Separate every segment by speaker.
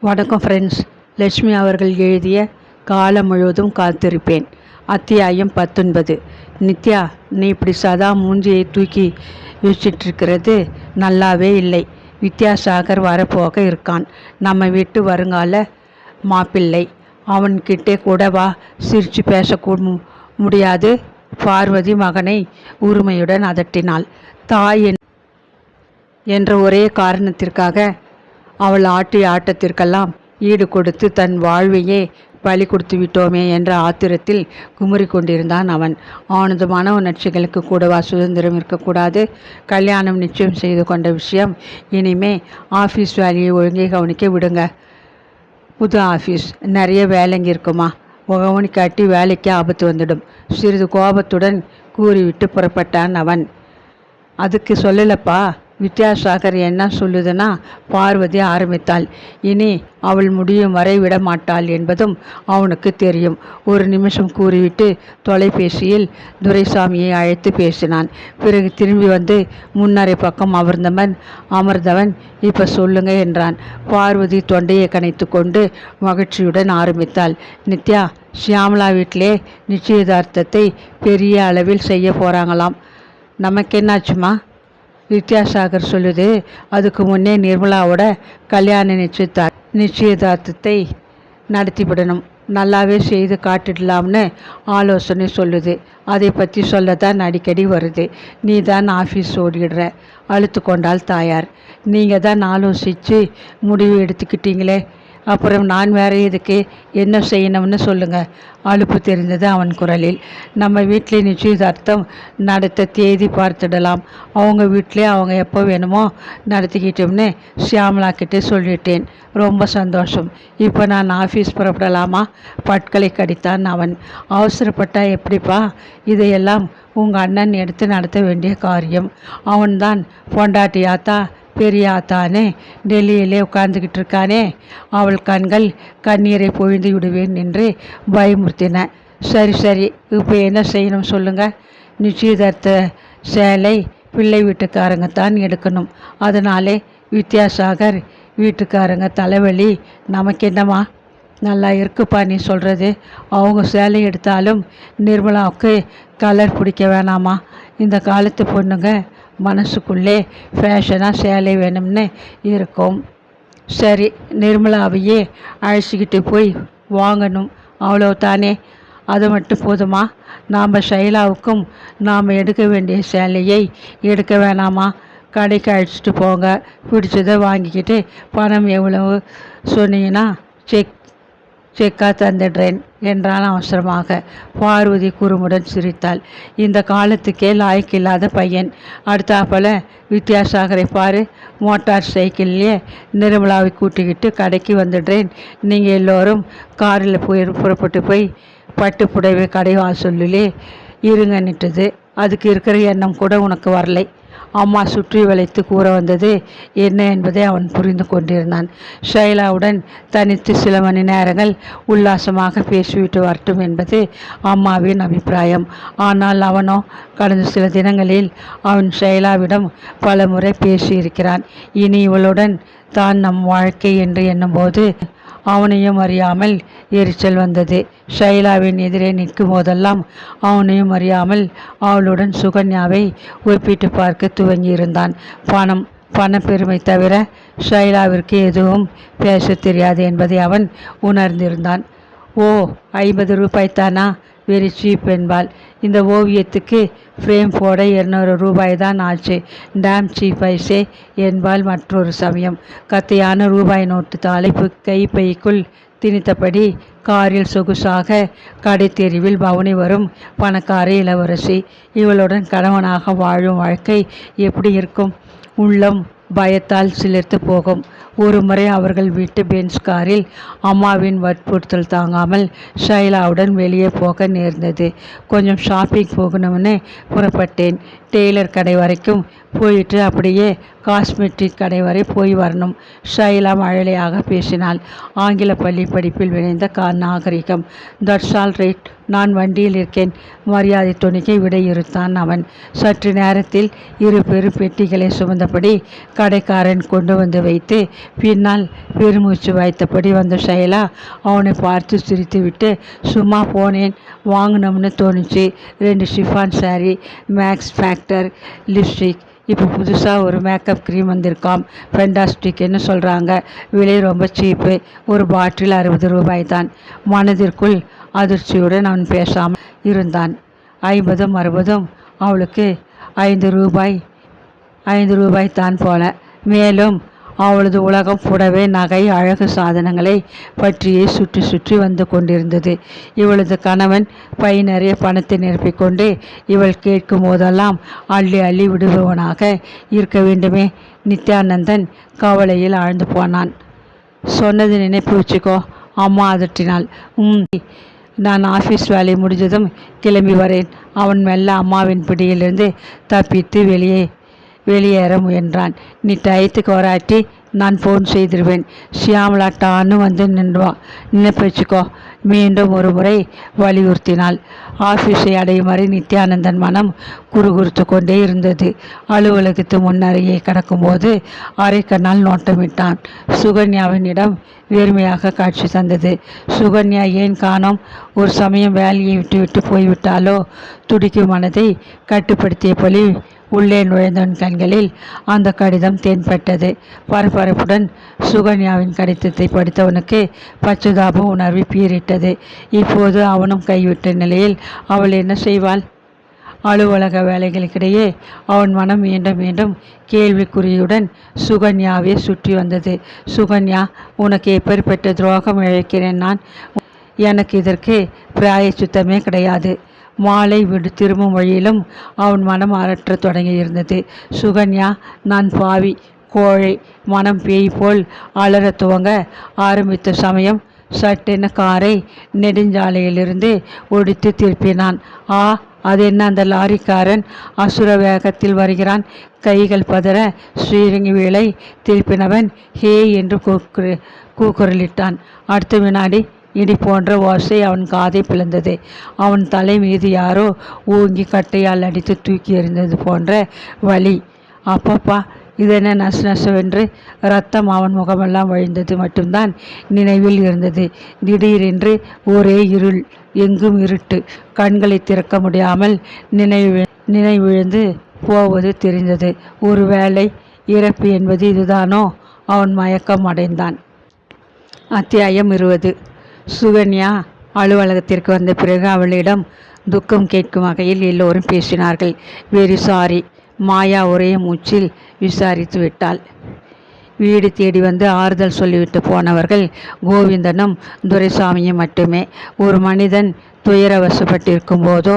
Speaker 1: வணக்கம் ஃப்ரெண்ட்ஸ் லட்சுமி அவர்கள் எழுதிய காலம் முழுவதும் காத்திருப்பேன். அத்தியாயம் பத்தொன்பது. நித்யா நீ இப்படி சதா மூஞ்சியை தூக்கி வச்சிட்ருக்கிறது நல்லாவே இல்லை. வித்யாசாகர் வரப்போக இருக்கான். நம்ம வீட்டு வருங்கால மாப்பிள்ளை. அவன்கிட்டே கூட வா சிரித்து பேசக்கூட முடியாது. பார்வதி மகனை உரிமையுடன் அதட்டினாள். தாய் என்- என்ற ஒரே காரணத்திற்காக அவள் ஆட்டிய ஆட்டத்திற்கெல்லாம் ஈடு கொடுத்து தன் வாழ்வையே பலி கொடுத்து விட்டோமே என்ற ஆத்திரத்தில் குமுறி கொண்டிருந்தான் அவன். அவனது மன உணர்ச்சிகளுக்கு கூடவா சுதந்திரம் இருக்கக்கூடாது? கல்யாணம் நிச்சயம் செய்து கொண்ட விஷயம். இனிமே ஆஃபீஸ் வேலையை ஒழுங்கே கவனிக்க விடுங்க. புது ஆஃபீஸ் நிறைய வேலைங்க இருக்குமா? கவனிக்காட்டி வேலைக்கு ஆபத்து வந்துடும். சிறிது கோபத்துடன் கூறிவிட்டு புறப்பட்டான் அவன். அதுக்கு சொல்லலப்பா. வித்யாசாகர் என்ன சொல்லுதுன்னா பார்வதி ஆரம்பித்தாள். இனி அவள் முடியும் வரை விட மாட்டாள் என்பதும் அவனுக்கு தெரியும். ஒரு நிமிஷம் கூறிவிட்டு தொலைபேசியில் துரைசாமியை அழைத்து பேசினான். பிறகு திரும்பி வந்து முன்னரை பக்கம் அமர்ந்தவன் அமர்ந்தவன் இப்போ சொல்லுங்க என்றான். பார்வதி தொண்டையை கணைத்து கொண்டு மகிழ்ச்சியுடன் ஆரம்பித்தாள். நித்யா ஷியாமலா வீட்டிலே நிச்சயதார்த்தத்தை பெரிய அளவில் செய்ய போகிறாங்களாம் நமக்கு என்னாச்சுமா வித்யாசாகர் சொல்லுது அதுக்கு முன்னே நிர்மலாவோட கல்யாண நிச்சயத்தார் நிச்சயதார்த்தத்தை நடத்திவிடணும். நல்லாவே செய்து காட்டிடலாம்னு ஆலோசனை சொல்லுது. அதை பற்றி சொல்ல தான் அடிக்கடி வருது. நீ தான் ஆஃபீஸ் ஓடிடுற. அழுத்து கொண்டால் தாயார். நீங்கள் தான் ஆலோசித்து முடிவு எடுத்துக்கிட்டீங்களே. அப்புறம் நான் வேறு இதுக்கு என்ன செய்யணும்னு சொல்லுங்கள் அலுப்பு தெரிந்தது அவன் குரலில். நம்ம வீட்டிலே நிச்சயதார்த்தம் நடத்த தேதி பார்த்துடலாம். அவங்க வீட்டிலே அவங்க எப்போ வேணுமோ நடத்திக்கிட்டோம்னு ஷியாமலா கிட்டே சொல்லிட்டேன். ரொம்ப சந்தோஷம். இப்போ நான் ஆஃபீஸ் புறப்படலாமா? பட்களை கடித்தான் அவன். அவசரப்பட்டா எப்படிப்பா? இதையெல்லாம் உங்கள் அண்ணன் எடுத்து நடத்த வேண்டிய காரியம். அவன்தான் பொண்டாட்டியாத்தா. பெரியாத்தானே டெல்லியிலே உட்கார்ந்துக்கிட்டு இருக்கானே அவள் கண்கள் கண்ணீரை பொழிந்து விடுவேன் என்று பயமுறுத்தின. சரி சரி இப்போ என்ன செய்யணும் சொல்லுங்க. நிச்சயதார்த்த சேலை பிள்ளை வீட்டுக்காரங்க தான் எடுக்கணும். அதனாலே வித்யாசாகர் வீட்டுக்காரங்க தலைவலி நமக்கு என்னம்மா நல்லா இருக்குப்பா நீ சொல்கிறது அவங்க சேலை எடுத்தாலும் நிர்மலாவுக்கு கலர் பிடிக்க வேணாமா? இந்த காலத்து பொண்ணுங்க மனசுக்குள்ளே ஃபேஷனாக சேலை வேணும்னு இருக்கும். சரி நிர்மலாவையே அழைச்சிக்கிட்டு போய் வாங்கணும். அவ்வளோ தானே அது மட்டும் போதுமா? நாம் ஷைலாவுக்கும் நாம் எடுக்க வேண்டிய சேலையை எடுக்க வேணாமா? கடைக்கு அழைச்சிட்டு போங்க. பிடிச்சதை வாங்கிக்கிட்டு பணம் எவ்வளவு சொன்னீங்கன்னா செக் செக்கா தந்துடுறேன் என்றான் அவசரமாக. பார்வதி குறுமுடன் சிரித்தாள். இந்த காலத்துக்கே லாய்க்கில்லாத பையன். அடுத்தாப்போல வித்யாசாகரை பாரு மோட்டார் சைக்கிள்லேயே நிர்மலாவை கூட்டிக்கிட்டு கடைக்கு வந்துடுறேன் நீங்கள் எல்லோரும் காரில் போய் புறப்பட்டு போய் பட்டு புடவை கடை வாசலிலே இருங்கன்னுட்டுது அதுக்கு இருக்கிற எண்ணம் கூட உனக்கு வரலை. அம்மா சுற்றி வளைத்து கூற வந்தது என்ன என்பதை அவன் புரிந்து கொண்டிருந்தான். ஷைலாவுடன் தனித்து சில மணி நேரங்கள் உல்லாசமாக பேசிவிட்டு வரட்டும் என்பது அம்மாவின் அபிப்பிராயம். ஆனால் அவனோ கடந்த சில தினங்களில் அவன் ஷைலாவிடம் பல முறை பேசியிருக்கிறான். இனி இவளுடன் தான் நம் வாழ்க்கை என்று எண்ணும்போது அவனையும் அறியாமல் எரிச்சல் வந்தது. ஷைலாவின் எதிரே நிற்கும் போதெல்லாம் அவனையும் அறியாமல் அவளுடன் சுகன்யாவை ஒப்பிட்டு பார்க்க துவங்கியிருந்தான். பணம் பணப்பெருமை தவிர ஷைலாவிற்கு எதுவும் பேசத் தெரியாது என்பதை அவன் உணர்ந்திருந்தான். ஓ ஐம்பது ரூபாய் தானா வெரி சீப் என்பாள். இந்த ஓவியத்துக்கு ஃப்ரேம் போட இருநூறு ரூபாய் தான் ஆச்சு. டேம் சீப் ஐசே என்பாள் மற்றொரு சமயம். கத்தையான ரூபாய் நோட்டு தாளைப்பு கைப்பைக்குள் திணித்தபடி காரில் சொகுசாக கடை தெருவில் பவனி வரும் பணக்கார இளவரசி. இவளுடன் கணவனாக வாழும் வாழ்க்கை எப்படி இருக்கும்? உள்ளம் பயத்தால் சிலிர்த்து போகும். ஒரு முறை அவர்கள் வீட்டு பென்ஸ் காரில் அம்மாவின் வற்புறுத்தல் தாங்காமல் ஷைலாவுடன் வெளியே போக நேர்ந்தது. கொஞ்சம் ஷாப்பிங் போகணும்னு புறப்பட்டேன். டெய்லர் கடை வரைக்கும் போயிட்டு அப்படியே காஸ்மெட்டிக் கடை வரை போய் வரணும். ஷைலா மழலையாக பேசினாள். ஆங்கில பள்ளி படிப்பில் விளைந்த கா நாகரிகம். தட்ஸ் ஆல் ரைட் நான் வண்டியில் இருக்கேன். மரியாதை துணிக்கு விடையிறுத்தான் அவன். சற்று நேரத்தில் இரு பெரு பெட்டிகளை சுமந்தபடி கடைக்காரன் கொண்டு வந்து வைத்து பின்னால் பெருமூச்சு வாய்த்தபடி வந்த ஷைலா அவனை பார்த்து சிரித்துவிட்டு சும்மா போனேன் வாங்கினோம்னு தோணுச்சு. ரெண்டு chiffon sari Max Factor lipstick இப்போ புதுசாக ஒரு மேக்கப் க்ரீம் வந்திருக்காம். ஃபெண்டாஸ்டிக்னு சொல்கிறாங்க விலை ரொம்ப சீப்பு ஒரு பாட்டில் அறுபது ரூபாய் தான் மனதிற்குள் அதிர்ச்சியுடன் அவன் பேசாமல் இருந்தான். ஐம்பதும் அறுபதும் அவளுக்கு ஐந்து ரூபாய் ஐந்து ரூபாய் தான் போல. மேலும் அவளது உலகம் புடவை நகை அழகு சாதனங்களை பற்றியே சுற்றி சுற்றி வந்து கொண்டிருந்தது. இவளது கணவன் பை நிறைய பணத்தை நிரப்பிக்கொண்டு இவள் கேட்கும் போதெல்லாம் அள்ளி அள்ளி விடுபவனாக இருக்க வேண்டுமே. நித்யானந்தன் கவலையில் ஆழ்ந்து போனான். சொன்னது நினைப்பு வச்சுக்கோ. அம்மா அதட்டினாள் உம் நான் ஆஃபீஸ் வேலை முடிஞ்சதும் கிளம்பி வரேன். அவன் மெல்ல அம்மாவின் பிடியிலிருந்து தப்பித்து வெளியே வெளியேற முயன்றான். நீ டயத்துக்கு வராட்டி நான் ஃபோன் செய்திருவேன். ஷியாமலாட்டான்னு வந்து நின்றுவா. நினைப்பு வச்சுக்கோ மீண்டும் ஒரு முறை வலியுறுத்தினாள். ஆஃபீஸை அடையும் வரை நித்யானந்தன் மனம் குறுகுறுத்து கொண்டே இருந்தது. அலுவலகத்து முன்னறையை கடக்கும்போது அரைக்கண்ணால் நோட்டமிட்டான். சுகன்யாவினிடம் வேர்மையாக காட்சி தந்தது. சுகன்யா ஏன் காணோம்? ஒரு சமயம் வேலையை விட்டு விட்டு போய்விட்டாலோ? துடிக்கும் மனதை கட்டுப்படுத்திய போலி உள்ளே நுழைந்தவன் கண்களில் அந்த கடிதம் தென்பட்டது. பரபரப்புடன் சுகன்யாவின் கடிதத்தை படித்தவனுக்கு பச்சுதாப உணர்வு பீரிட்டது இப்போது அவனும் கைவிட்ட நிலையில் அவள் என்ன செய்வாள்? அலுவலக வேலைகளுக்கிடையே அவன் மனம் மீண்டும் மீண்டும் கேள்விக்குறியுடன் சுகன்யாவே சுற்றி வந்தது. சுகன்யா உனக்கு எப்பேற்பட்ட துரோகம் இழைக்கிறேன் நான்? எனக்கு இதற்கு பிராயச்சித்தமே கிடையாது. மாலை விடு திரும்பும் வழியிலும் அவன் மனம் அரற்றத் தொடங்கியிருந்தது சுகன்யா நான் பாவி கோழை மனம் பேய் போல் அலற துவங்க ஆரம்பித்த சமயம் சட்டென காரை நெடுஞ்சாலையிலிருந்து ஒடித்து திருப்பினான். ஆ அது என்ன அந்த லாரிக்காரன் அசுர வேகத்தில் வருகிறான்? கைகள் பதற ஸ்ரீரங்கி வேலை திருப்பினவன் ஹே என்று கூக்குரு கூக்குரலிட்டான். அடுத்த வினாடி இடி போன்ற ஓசை அவன் காதை பிளந்தது. அவன் தலை மீது யாரோ ஓங்கி கட்டையால் அடித்து தூக்கி எறிந்தது போன்ற வலி அப்பப்பா இதென்ன நசு நசுவென்று ரத்தம் அவன் முகமெல்லாம் வழிந்தது மட்டும்தான் நினைவில் இருந்தது. திடீரென்று ஒரே இருள் எங்கும் இருட்டு. கண்களை திறக்க முடியாமல் நினைவு நினைவிழந்து போவது தெரிந்தது. ஒருவேளை இறப்பு என்பது இதுதானோ? அவன் மயக்கம் அடைந்தான். அத்தியாயம் இருபது. சுகன்யா அலுவலகத்திற்கு வந்த பிறகு அவளிடம் துக்கம் கேட்கும் வகையில் எல்லோரும் பேசினார்கள். Very sorry. மாயா ஒரே மூச்சில் விசாரித்து விட்டாள். வீடு தேடி வந்து ஆறுதல் சொல்லிவிட்டு போனவர்கள் கோவிந்தனும் துரைசாமியும் மட்டுமே. ஒரு மனிதன் துயரவசப்பட்டிருக்கும் போதோ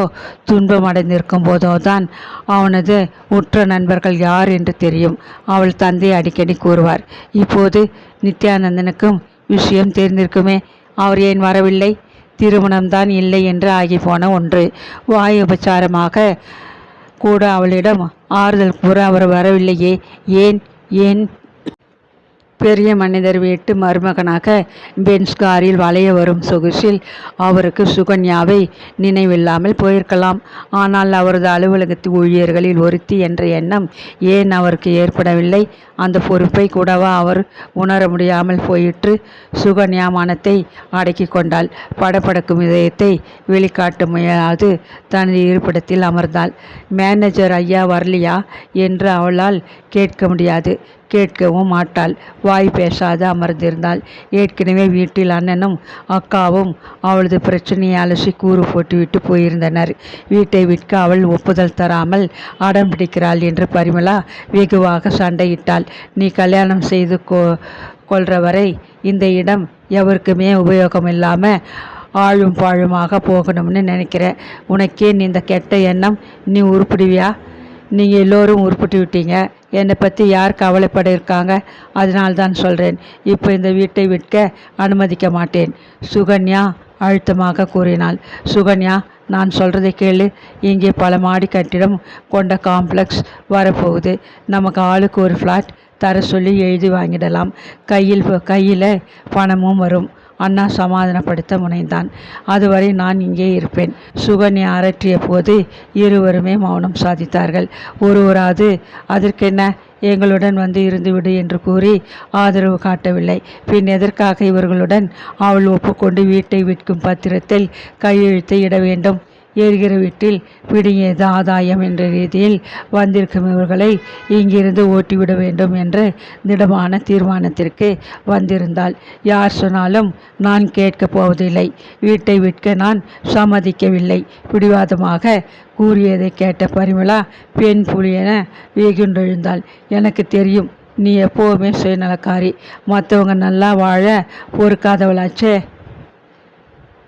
Speaker 1: துன்பமடைந்திருக்கும் போதோ தான் அவனது உற்ற நண்பர்கள் யார் என்று தெரியும். அவள் தந்தை அடிக்கடி கூறுவார். இப்போது நித்யானந்தனுக்கும் விஷயம் தெரிந்திருக்குமே. அவர் ஏன் வரவில்லை? திருமணம்தான் இல்லை என்று ஆகிப்போன ஒன்று. வாய் உபச்சாரமாக கூட அவளிடம் ஆறுதல் கூற அவர் வரவில்லையே. ஏன்? ஏன்? பெரிய மனிதர் வீட்டு மருமகனாக பென்ஸ் காரில் வளைய வரும் சொகுசில் அவருக்கு சுகன்யாவை நினைவில்லாமல் போயிருக்கலாம். ஆனால் அவரது அலுவலகத்து ஊழியர்களில் ஒருத்தி என்ற எண்ணம் ஏன் அவருக்கு ஏற்படவில்லை? அந்த பொறுப்பை கூடவா அவர் உணர முடியாமல் போயிற்று? சுகன்யா மனத்தை அடக்கி கொண்டாள். படபடக்கும் இதயத்தை வெளிக்காட்ட முயலாது தனது இருப்பிடத்தில் அமர்ந்தாள். மேனேஜர் ஐயா வரலியா? என்று அவளால் கேட்க முடியாது. கேட்கவும் மாட்டாள். வாய் பேசாது அமர்ந்திருந்தாள். ஏற்கனவே வீட்டில் அண்ணனும் அக்காவும் அவளது பிரச்சனையை அலசி கூறு போட்டுவிட்டு போயிருந்தனர். வீட்டை விற்க அவள் ஒப்புதல் தராமல் அடம் பிடிக்கிறாள் என்று பரிமளா வெகுவாக சண்டையிட்டாள். நீ கல்யாணம் செய்து கொ கொள்ற வரை இந்த இடம் எவருக்குமே உபயோகம் இல்லாமல் ஆழும் பாழுமாக போகணும்னு நினைக்கிறேன் உனக்கே நீ இந்த கெட்ட எண்ணம் நீ உருப்பிடுவியா? நீங்கள் எல்லோரும் உருப்பிட்டு விட்டீங்க. என்னை பற்றி யார் கவலைப்பட இருக்காங்க அதனால் தான் சொல்கிறேன் இப்போ இந்த வீட்டை விற்க அனுமதிக்க மாட்டேன். சுகன்யா அழுத்தமாக கூறினாள். சுகன்யா நான் சொல்கிறதை கேளு. இங்கே பல மாடி கட்டிடம் கொண்ட காம்ப்ளெக்ஸ் வரப்போகுது. நமக்கு ஆளுக்கு ஒரு ஃப்ளாட் தர சொல்லி எழுதி வாங்கிடலாம். கையில் கையில் பணமும் வரும். அண்ணா சமாதானப்படுத்த முனைந்தான். அதுவரை நான் இங்கே இருப்பேன். சுகன்யா அரற்றிய போது இருவருமே மௌனம் சாதித்தார்கள். ஒருவராது அதற்கென்ன? எங்களுடன் வந்து இருந்துவிடு என்று கூறி ஆதரவு காட்டவில்லை. பின் எதற்காக இவர்களுடன் அவள் ஒப்புக்கொண்டு வீட்டை விற்கும் பத்திரத்தில் கையெழுத்தை இட வேண்டும்? எரிகிற வீட்டில் பிடுங்கியது ஆதாயம் என்ற ரீதியில் வந்திருக்கும் இவர்களை இங்கிருந்து ஓட்டிவிட வேண்டும் என்று திடமான தீர்மானத்திற்கு வந்திருந்தாள். யார் சொன்னாலும் நான் கேட்கப் போவதில்லை. வீட்டை விற்க நான் சம்மதிக்கவில்லை. பிடிவாதமாக கூறியதை கேட்ட பரிமளா பெண் புலியென வேகுண்டெழுந்தாள் எனக்கு தெரியும் நீ எப்போவுமே சுயநலக்காரி. மற்றவங்க நல்லா வாழ பொறுக்காதவளாச்சே.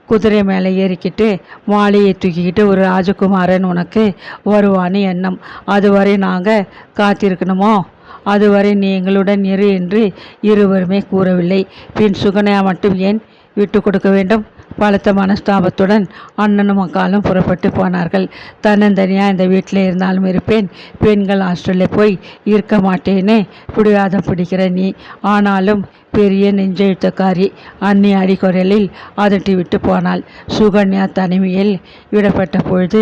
Speaker 1: குதிரை மேலே ஏறிக்கிட்டு மாலையை தூக்கிக்கிட்டு ஒரு ராஜகுமாரன் உனக்கு வருவான்னு எண்ணம். அதுவரை நாங்கள் காத்திருக்கணுமோ? அதுவரை நீ எங்களுடன் இரு என்று இருவருமே கூறவில்லை. பின் சுகன்யா மட்டும் ஏன் விட்டு கொடுக்க வேண்டும்? பலத்த மனஸ்தாபத்துடன் அண்ணனும் அக்காலும் புறப்பட்டு போனார்கள். தன்னந்தனியாக இந்த வீட்டில் இருந்தாலும் இருப்பேன். பெண்கள் ஹாஸ்டலில் போய் இருக்க மாட்டேன்னு பிடிவாதம் பிடிக்கிற நீ. ஆனாலும் பெரிய நெஞ்செழுத்தக்காரி அன்னி அடிக்குரலில் அதட்டி விட்டு போனாள். சுகன்யா தனிமையில் விடப்பட்ட பொழுது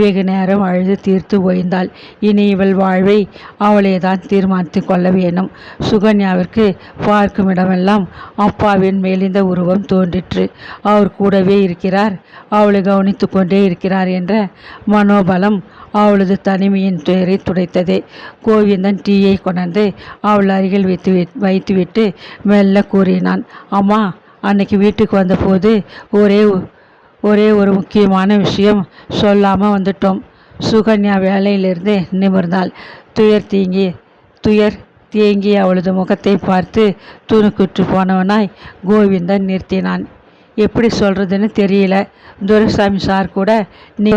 Speaker 1: வெகு நேரம் அழுது தீர்த்து ஓய்ந்தாள். இனி இவள் வாழ்வை அவளே தான் தீர்மானித்து கொள்ள வேணும் சுகன்யாவிற்கு பார்க்கும் இடமெல்லாம் அப்பாவின் மேலிந்த உருவம் தோன்றிற்று. அவர் கூடவே இருக்கிறார். அவளை கவனித்து கொண்டே இருக்கிறார் என்ற மனோபலம் அவளது தனிமையின் துயரை துடைத்தது. கோவிந்தன் டீயை கொணர்ந்து அவள் அருகில் வைத்து வைத்துவிட்டு மெல்ல கூறினான் அம்மா அன்னைக்கு வீட்டுக்கு வந்தபோது ஒரே ஒரே ஒரு முக்கியமான விஷயம் சொல்லாமல் வந்துட்டோம். சுகன்யா வேலையிலிருந்து நிமிர்ந்தாள். துயர் தீங்கி துயர் தேங்கி அவளது முகத்தை பார்த்து துணுக்குற்று போனவனாய் கோவிந்தன் நிறுத்தினான். எப்படி சொல்கிறதுன்னு தெரியல. துரைசாமி சார் கூட நீ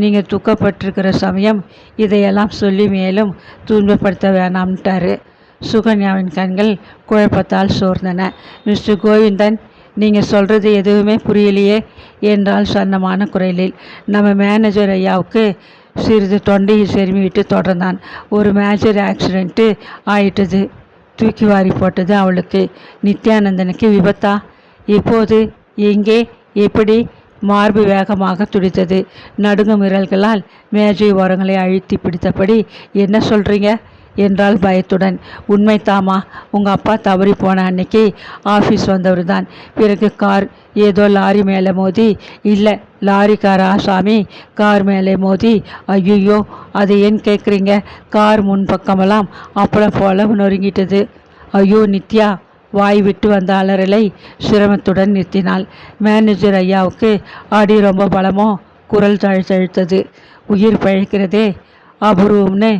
Speaker 1: நீங்கள் துக்கப்பட்டிருக்கிற சமயம் இதையெல்லாம் சொல்லி மேலும் துன்பப்படுத்த வேணாம்ட்டாரு. சுகன்யாவின் கண்கள் குழப்பத்தால் சோர்ந்தன. மிஸ்டர் கோவிந்தன் நீங்கள் சொல்கிறது எதுவுமே புரியலையே என்றால் சன்னமான குரலில். நம்ம மேனேஜர் ஐயாவுக்கு சிறிது தொண்டையை செருமி விட்டு தொடர்ந்தான். ஒரு மேஜர் ஆக்சிடெண்ட்டு ஆயிட்டது. தூக்கி வாரி போட்டது அவளுக்கு. நித்யானந்தனுக்கு விபத்தா? இப்போது எங்கே எப்படி? மார்பு வேகமாக துடித்தது. நடுங்கு மிரல்களால் மேஜை ஓரங்களை அழுத்தி பிடித்தபடி என்ன சொல்கிறீங்க என்றால் பயத்துடன் உண்மை தாமா உங்கள் அப்பா தவறி போன அன்னைக்கு ஆஃபீஸ் வந்தவர் தான் பிறகு கார் ஏதோ லாரி மேலே மோதி இல்லை லாரிக்காரா சாமி கார் மேலே மோதி. ஐயோ அது ஏன் கேட்குறீங்க கார் முன்பக்கமெல்லாம் அப்பளம் போல நொறுங்கிட்டது. ஐயோ நித்யா வாய் விட்டு வந்த அலறலை சிரமத்துடன் நிறுத்தினாள். மேனேஜர் ஐயாவுக்கு அடி ரொம்ப பலமோ குரல் தழுத்தழுத்தது உயிர் பழைக்கிறதே அபூர்வம்னு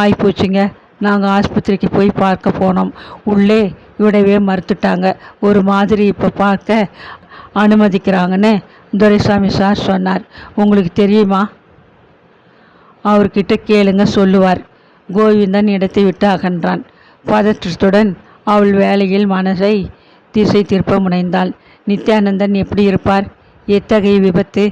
Speaker 1: ஆயிப்போச்சுங்க. நாங்கள் ஆஸ்பத்திரிக்கு போய் பார்க்க போனோம். உள்ளே விடவே மறுத்துட்டாங்க. ஒரு மாதிரி இப்போ பார்க்க அனுமதிக்கிறாங்கன்னு துரைசாமி சார் சொன்னார். உங்களுக்கு தெரியுமா? அவர்கிட்ட கேளுங்க சொல்லுவார். கோவிந்தன் இடத்தை விட்டு அகன்றான் பதற்றத்துடன் அவள் வேலையில் மனசை திசை திருப்ப முனைந்தாள். நித்யானந்தன் எப்படி இருப்பார்? எத்தகைய விபத்து?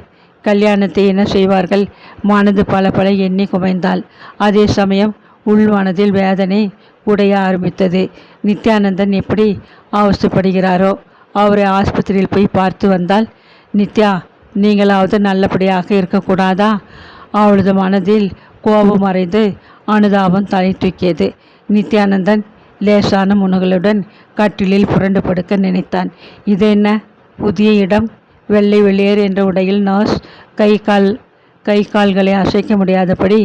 Speaker 1: கல்யாணத்தை என்ன செய்வார்கள்? மனது பல பல எண்ணி குமைந்தாள். அதே சமயம் உள்மனதில் வேதனை உடைய ஆரம்பித்தது. நித்யானந்தன் எப்படி அவஸ்தப்படுகிறாரோ அவரை ஆஸ்பத்திரியில் போய் பார்த்து வந்தால் நித்யா நீங்களாவது நல்லபடியாக இருக்கக்கூடாதா? அவளது மனதில் கோபம் அறைந்து அனுதாபம் தலை தூக்கியது. நித்யானந்தன் லேசான முனுகளுடன் கட்டிலில் புரண்டு படுக்க நினைத்தான். இது என்ன? புதிய இடம்? வெள்ளை வெளியேறு என்ற உடையில் நர்ஸ் கை கால் கை கால்களை அசைக்க முடியாதபடி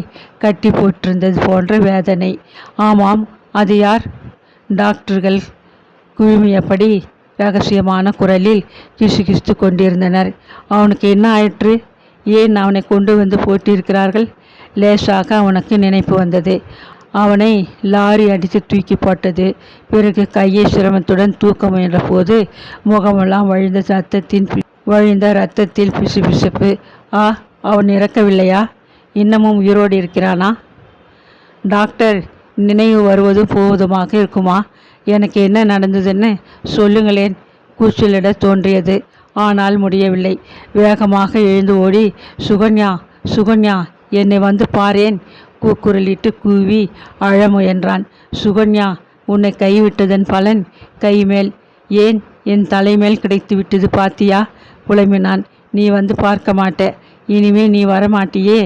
Speaker 1: கட்டி போட்டிருந்தது போன்ற வேதனை. ஆமாம் அது யார்? டாக்டர்கள் குழுமியபடி ரகசியமான குரலில் கிசு கிசுத்து கொண்டிருந்தனர். அவனுக்கு என்ன ஆயிற்று? ஏன் அவனை கொண்டு வந்து போட்டிருக்கிறார்கள்? லேசாக அவனுக்கு நினைப்பு வந்தது. அவனை லாரி அடித்து தூக்கி போட்டது. பிறகு கையை சிரமத்துடன் தூக்க முயன்ற போது முகமெல்லாம் வழிந்த ரத்தத்தின் வழிந்த ரத்தத்தில் பிசு பிசுப்பு ஆ அவன் இறக்கவில்லையா? இன்னமும் உயிரோடு இருக்கிறானா? டாக்டர் நினைவு வருவதும் போவதுமாக இருக்குமா? எனக்கு என்ன நடந்ததுன்னு சொல்லுங்களேன். கூச்சலிட தோன்றியது. ஆனால் முடியவில்லை. வேகமாக எழுந்து ஓடி சுகன்யா சுகன்யா என்னை வந்து பாரேன். கூக்குரலிட்டு கூவி அழ முயன்றான். சுகன்யா உன்னை கைவிட்டதன் பலன் கைமேல். ஏன் என் தலைமேல் கிடைத்து விட்டது பாத்தியா? புலம்பினான் நீ வந்து பார்க்க மாட்ட. இனிமே நீ வரமாட்டியே.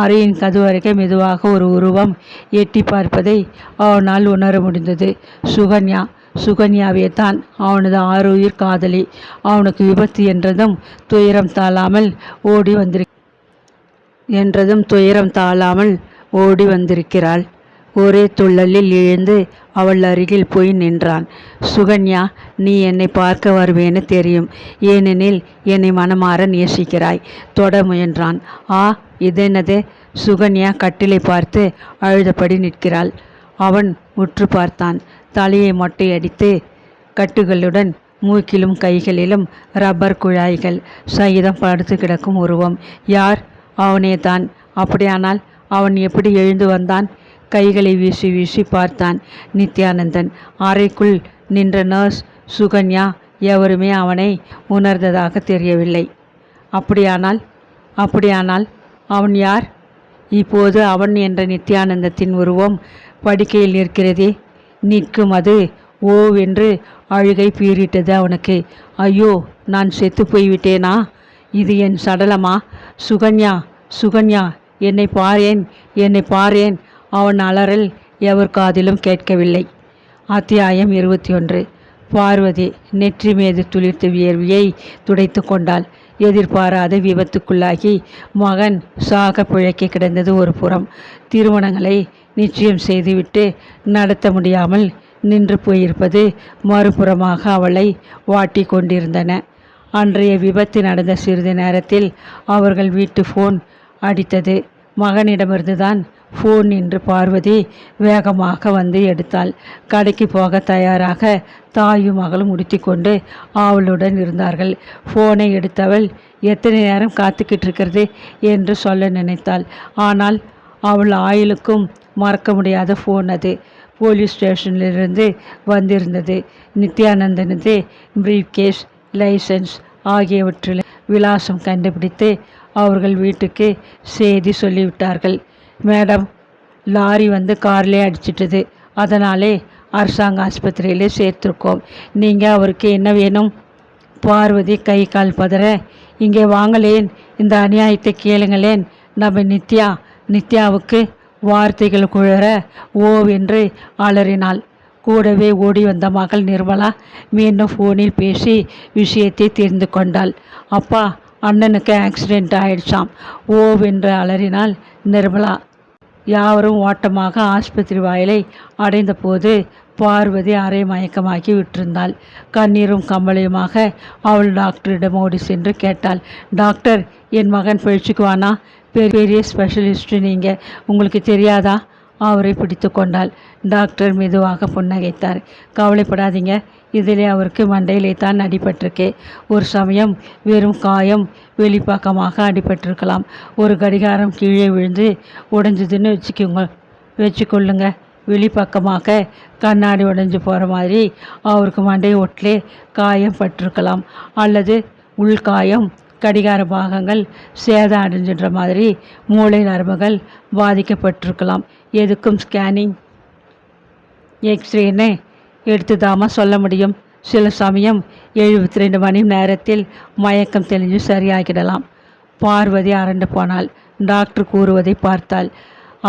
Speaker 1: அறையின் கதுவரைக்க மெதுவாக ஒரு உருவம் எட்டி பார்ப்பதை அவனால் உணர முடிந்தது. சுகன்யா சுகன்யாவே தான் அவனது ஆறுயிர் காதலி. அவனுக்கு விபத்து என்றதும் துயரம் தாழாமல் ஓடி வந்திரு என்றதும் துயரம் தாழாமல் ஓடி வந்திருக்கிறாள். ஒரே துள்ளலில் எழுந்து அவள் அருகில் போய் நின்றான். சுகன்யா நீ என்னை பார்க்க வருவேன்னு தெரியும். ஏனெனில் என்னை மனமாற நேசிக்கிறாய். தொட முயன்றான். ஆ இதென்னது சுகன்யா கட்டிலை பார்த்து அழுதபடி நிற்கிறாள். அவன் உற்று பார்த்தான். தலையை மொட்டையடித்து கட்டுகளுடன் மூக்கிலும் கைகளிலும் ரப்பர் குழாய்கள் சகிதம் படுத்து கிடக்கும் உருவம். யார்? அவனே தான் அப்படியானால் அவன் எப்படி எழுந்து வந்தான்? கைகளை வீசி வீசி பார்த்தான் நித்யானந்தன். அறைக்குள் நின்ற நர்ஸ் சுகன்யா எவருமே அவனை உணர்ந்ததாக தெரியவில்லை. அப்படியானால் அப்படியானால் அவன் யார்? இப்போது அவன் என்ற நித்யானந்தத்தின் உருவம் படுக்கையில் நிற்கிறதே. நிற்கும் அது ஓவென்று அழுகை பீறிட்டது அவனுக்கு. ஐயோ நான் செத்து போய்விட்டேனா? இது என் சடலமா? சுகன்யா சுகன்யா என்னை பாரேன் என்னை பாரேன் அவன் அலறல் எவர் காதிலும் கேட்கவில்லை. அத்தியாயம் இருபத்தி ஒன்று பார்வதி நெற்றி மீது துளிர்த்து வியர்வியை துடைத்து கொண்டாள். எதிர்பாராத விபத்துக்குள்ளாகி மகன் சாக பிழைக்க கிடந்தது ஒரு புறம். திருமணங்களை நிச்சயம் செய்துவிட்டு நடத்த முடியாமல் நின்று போயிருப்பது மறுபுறமாக அவளை வாட்டி கொண்டிருந்தன. அன்றைய விபத்து நடந்த சிறிது நேரத்தில் அவர்கள் வீட்டு ஃபோன் அடித்தது. மகனிடமிருந்துதான் ஃபோன் நின்று பார்வதி வேகமாக வந்து எடுத்தாள். கடைக்கு போக தயாராக தாயும் மகளும் முடித்துக்கொண்டு ஆவலுடன் இருந்தார்கள். ஃபோனை எடுத்தவள் எத்தனை நேரம் காத்துக்கிட்டு இருக்கிறது? என்று சொல்ல நினைத்தாள். ஆனால் அவள் ஆயுளுக்கும் மறக்க முடியாத ஃபோன் அது. போலீஸ் ஸ்டேஷனிலிருந்து வந்திருந்தது. நித்யானந்தனது பிரீஃப் கேஸ் லைசன்ஸ் ஆகியவற்றில் விலாசம் கண்டுபிடித்து அவர்கள் வீட்டுக்கு செய்தி சொல்லிவிட்டார்கள். மேடம் லாரி வந்து கார்லே அடிச்சிட்டது. அதனாலே அரசாங்க ஆஸ்பத்திரியிலே சேர்த்துருக்கோம். நீங்கள் அவருக்கு என்ன வேணும்? பார்வதி கை கால் பதற இங்கே வாங்கலேன் இந்த அநியாயத்தை கேளுங்களேன். நம்ம நித்யா நித்யாவுக்கு வார்த்தைகள் குழற ஓவென்று அலறினாள். கூடவே ஓடி வந்த மகள் நிர்மலா மீண்டும் ஃபோனில் பேசி விஷயத்தை தெரிந்து கொண்டாள். அப்பா அண்ணனுக்கு ஆக்சிடெண்ட் ஆயிடுச்சாம். ஓவென்று அலறினாள் நிர்மலா. யாவரும் ஓட்டமாக ஆஸ்பத்திரி வாயிலை அடைந்தபோது பார்வதி அரை மயக்கமாக்கி விட்டிருந்தாள். கண்ணீரும் கம்பளையுமாக அவள் டாக்டரிடம் ஓடி சென்று கேட்டாள். டாக்டர் என் மகன் பிழைச்சிக்குவானா பெரிய ஸ்பெஷலிஸ்ட்டு நீங்கள் உங்களுக்கு தெரியாதா? அவரை பிடித்து கொண்டாள். டாக்டர் மெதுவாக புன்னகைத்தார். கவலைப்படாதீங்க. இதிலே அவருக்கு மண்டையிலே தான் அடிபட்டிருக்கே. ஒரு சமயம் வெறும் காயம் வெளிப்பக்கமாக அடிபட்டிருக்கலாம். ஒரு கடிகாரம் கீழே விழுந்து உடைஞ்சதுன்னு வச்சுக்கோங்க வச்சுக்கொள்ளுங்க. வெளிப்பக்கமாக கண்ணாடி உடைஞ்சு போகிற மாதிரி அவருக்கு மண்டை ஒட்டிலே காயம் பட்டிருக்கலாம். அல்லது உள்காயம் கடிகார பாகங்கள் சேதம் அடைஞ்சின்ற மாதிரி மூளை நரம்புகள் பாதிக்கப்பட்டிருக்கலாம். எதுக்கும் ஸ்கேனிங் எக்ஸ்ரேன்னு எடுத்துதாமா சொல்ல முடியும். சில சமயம் எழுபத்தி ரெண்டு மணி நேரத்தில் மயக்கம் தெளிஞ்சு சரியாகிடலாம். பார்வதி அரண்டு போனாள். டாக்டர் கூறுவதை பார்த்தாள்.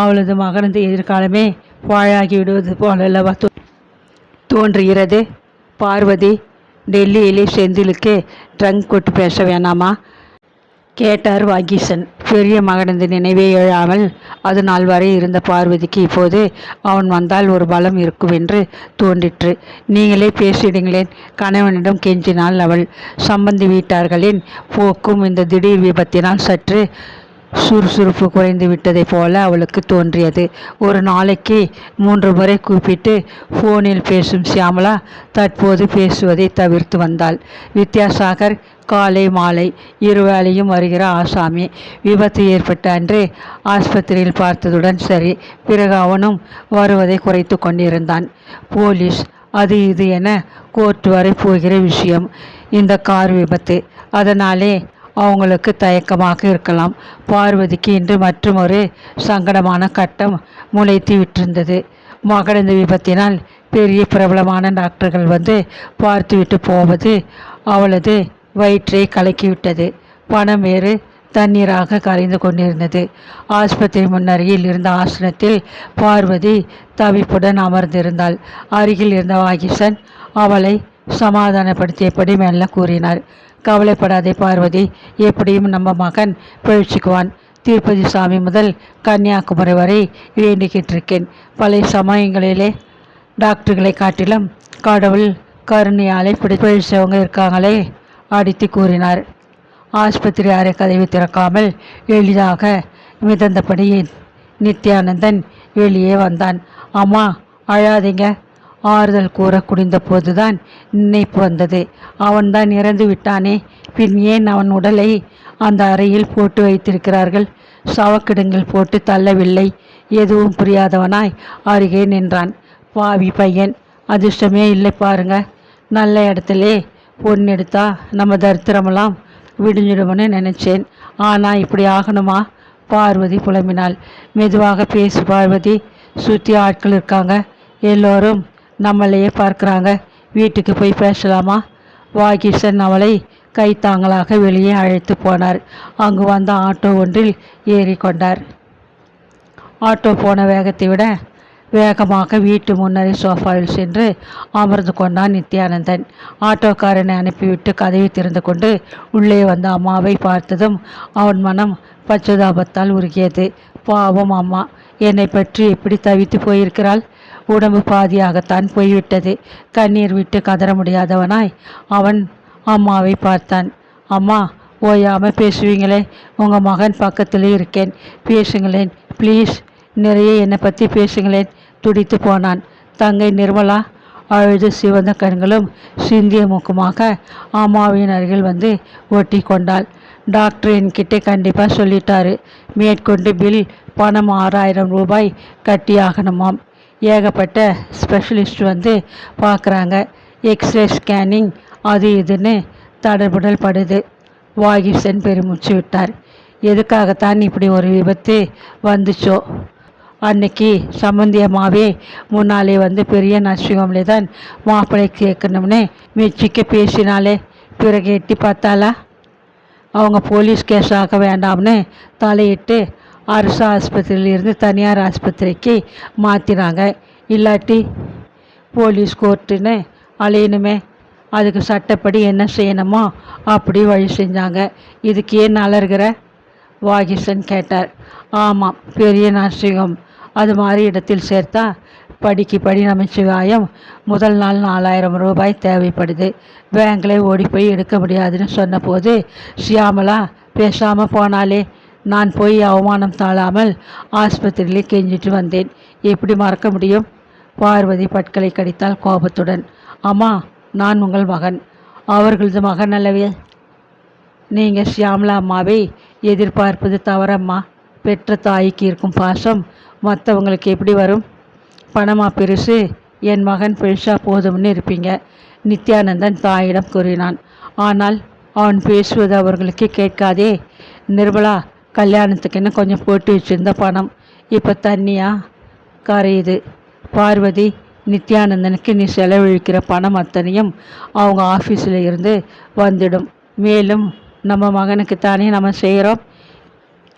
Speaker 1: அவளது மகனது எதிர்காலமே பாழாகி விடுவது போலல்லவா தோன்றுகிறது. பார்வதி டெல்லியிலே செந்திலுக்கு ட்ரங்க் கொட்டு பேச வேணாமா? கேட்டார் வாகீசன். பெரிய மகனது நினைவே எழாமல் அது நாள் வரை இருந்த பார்வதிக்கு இப்போது அவன் வந்தால் ஒரு பலம் இருக்கும் என்று தோன்றிற்று. நீங்களே பேசிடுங்களேன். கணவனிடம் கெஞ்சினாள் அவள். சம்பந்தி வீட்டார்களின் போக்கும் இந்த திடீர் விபத்தினால் சற்று சுறுசுறுப்பு குறைந்து விட்டதைப் போல அவளுக்கு தோன்றியது. ஒரு நாளைக்கு மூன்று முறை கூப்பிட்டு ஃபோனில் பேசும் சியாமலா தற்போது பேசுவதை தவிர்த்து வந்தாள். வித்யாசாகர் காலை மாலை இருவேளையும் வருகிற ஆசாமி. விபத்து ஏற்பட்ட அன்று ஆஸ்பத்திரியில் பார்த்ததுடன் சரி பிறகு அவனும் வருவதை குறைத்து கொண்டிருந்தான். போலீஸ் அது இது என கோர்ட் வரை போகிற விஷயம். இந்த கார் விபத்து. அதனாலே அவங்களுக்கு தயக்கமாக இருக்கலாம். பார்வதிக்கு இன்று மற்றொரு சங்கடமான கட்டம் முளைத்து விட்டிருந்தது. மகனது விபத்தினால் பெரிய பிரபலமான டாக்டர்கள் வந்து பார்த்துவிட்டு போவது அவளது வயிற்றை கலக்கிவிட்டது. பணம் வேறு தண்ணீராக கரைந்து கொண்டிருந்தது. ஆஸ்பத்திரி முன்னருகில் இருந்த ஆசனத்தில் பார்வதி தவிப்புடன் அமர்ந்திருந்தாள். அருகில் இருந்த வாகிசன் அவளை சமாதானப்படுத்தியபடி மெல்ல கூறினார். கவலைப்படாதே பார்வதி. எப்படியும் நம்ம மகன் பிழைச்சிக்குவான். திருப்பதி சாமி முதல் கன்னியாகுமரி வரை வேண்டிக்கிட்டு இருக்கேன். பழைய சமயங்களிலே டாக்டர்களை காட்டிலும் கடவுள் கருணையாலே பிடி பிழைச்சவங்க இருக்காங்களே அடித்து கூறினார். ஆஸ்பத்திரி அறை கதவை திறக்காமல் எளிதாக மிதந்தபடி நித்யானந்தன் வெளியே வந்தான். அம்மா அழாதீங்க. ஆறுதல் கூற குடிந்த போதுதான் நினைப்பு வந்தது. அவன்தான் இறந்து விட்டானே. பின் ஏன் அவன் உடலை அந்த அறையில் போட்டு வைத்திருக்கிறார்கள்? சவக்கிடங்கள் போட்டு தள்ளவில்லை. எதுவும் புரியாதவனாய் அருகே நின்றான். பாவி பையன். அதிர்ஷ்டமே இல்லை பாருங்க. நல்ல இடத்துலே பொண்ணு எடுத்தா நம்ம தரித்திரமெல்லாம் விடிஞ்சிடும்னு நினச்சேன். ஆனால் இப்படி ஆகணுமா? பார்வதி புலம்பினாள். மெதுவாக பேசு பார்வதி. சுற்றி ஆட்கள் இருக்காங்க. எல்லோரும் நம்மளையே பார்க்குறாங்க. வீட்டுக்கு போய் பேசலாமா? வாகிஷன் அவளை கைத்தாங்களாக வெளியே அழைத்து போனார். அங்கு வந்த ஆட்டோ ஒன்றில் ஏறிக்கொண்டார் ஆட்டோ போன வேகத்தை விட வேகமாக வீட்டு முன்னரே சோஃபாவில் சென்று அமர்ந்து கொண்டான் நித்யானந்தன். ஆட்டோக்காரனை அனுப்பிவிட்டு கதவை திறந்து கொண்டு உள்ளே வந்த அம்மாவை பார்த்ததும் அவன் மனம் பச்சதாபத்தால் உருகியது. பாவம் அம்மா என்னை பற்றி எப்படி தவித்து போயிருக்கிறாள்? உடம்பு பாதியாகத்தான் போய்விட்டது. கண்ணீர் விட்டு கதற முடியாதவனாய் அவன் அம்மாவை பார்த்தான். அம்மா ஓயாமல் பேசுவீங்களே உங்கள் மகன் பக்கத்திலே இருக்கேன். பேசுங்களேன் ப்ளீஸ் நிறைய என்னை பற்றி பேசுங்களேன். துடித்து போனான். தங்கை நிர்மலா அழுது சிவந்த கண்களும் சிந்திய முக்குமாக அம்மாவின் அருகில் வந்து ஒட்டி கொண்டாள். டாக்டர் என்கிட்ட கண்டிப்பாக சொல்லிட்டாரு. மேற்கொண்டு பில் பணம் ஆறாயிரம் ரூபாய் கட்டியாகணுமாம். ஏகப்பட்ட ஸ்பெஷலிஸ்ட் வந்து பார்க்குறாங்க. எக்ஸ்ரே ஸ்கேனிங் அது இதுன்னு தடபுடல் படுது. வாகிசன் பெருமூச்சு விட்டார். எதுக்காகத்தான் இப்படி ஒரு விபத்து வந்துச்சோ? அன்னைக்கு சம்பந்தியமாவே முன்னாலே வந்து பெரிய நர்சிங் தான் மாப்பிள்ளை கேட்கணும்னு மெச்சிக்க பேசினாலே பிறகு எட்டி பார்த்தாலா அவங்க போலீஸ் கேஸ் ஆக வேண்டாம்னு தலையிட்டு அரசு ஆஸ்பத்திரியிலிருந்து தனியார் ஆஸ்பத்திரிக்கு மாற்றினாங்க இல்லாட்டி போலீஸ் கோர்ட்டுன்னு அலையணுமே. அதுக்கு சட்டப்படி என்ன செய்யணுமோ அப்படி வழி செஞ்சாங்க. இதுக்கு ஏன் அலர்கிற வாகிசன் கேட்டார். ஆமாம் பெரிய நர்சிகம் அது மாதிரி இடத்தில் சேர்த்தா படிக்கு படி நமச்சிவாயம் முதல் நாள் நாலாயிரம் ரூபாய் தேவைப்படுது. பேங்கில் ஓடி போய் எடுக்க முடியாதுன்னு சொன்னபோது ஷியாமலா பேசாமல் போனாலே நான் போய் அவமானம் தாழாமல் ஆஸ்பத்திரியிலே கெஞ்சிட்டு வந்தேன். எப்படி மறக்க முடியும்? பார்வதி பட்களை கடித்தால் கோபத்துடன். அம்மா நான் உங்கள் மகன். அவர்களது மகன் அல்லவே நீங்கள் ஷியாம்லா அம்மாவை எதிர்பார்ப்பது தவறம்மா. பெற்ற தாய்க்கு இருக்கும் பாசம் மற்றவங்களுக்கு எப்படி வரும்? பணமா பெருசு? என் மகன் பெருசாக போதும்னு இருப்பீங்க. நித்யானந்தன் தாயிடம் கூறினான். ஆனால் அவன் பேசுவது அவர்களுக்கு கேட்காதே. நிர்மலா கல்யாணத்துக்குன்னு கொஞ்சம் போட்டு வச்சிருந்த பணம் இப்போ தண்ணியாக கரையுது. பார்வதி நித்யானந்தனுக்கு நீ செலவழிக்கிற பணம் அத்தனையும் அவங்க ஆஃபீஸில் இருந்து வந்துடும். மேலும் நம்ம மகனுக்கு தானே நம்ம செய்கிறோம்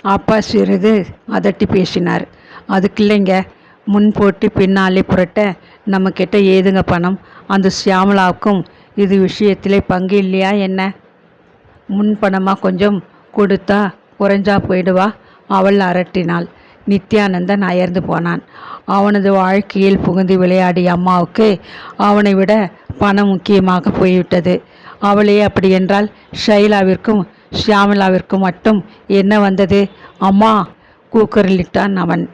Speaker 1: அப்பா சிறிது அதட்டி பேசினார். அதுக்கு இல்லைங்க முன் போட்டு பின்னாலே புரட்ட நம்மக்கிட்ட ஏதுங்க பணம்? அந்த சியாமலாவுக்கும் இது விஷயத்திலே பங்கு இல்லையா என்ன? முன் பணமாக கொஞ்சம் கொடுத்தா உறைஞ்சா போயிடுவா அவள் அரட்டினாள். நித்யானந்தன் அயர்ந்து போனான். அவனது வாழ்க்கையில் புகுந்து விளையாடிய அம்மாவுக்கு அவனை விட பணம் முக்கியமாக போய்விட்டது. அவளே அப்படி என்றால் ஷைலாவிற்கும் ஷியாமலாவிற்கும் மட்டும் என்ன வந்தது? அம்மா கூக்குரலிட்டான் அவன்.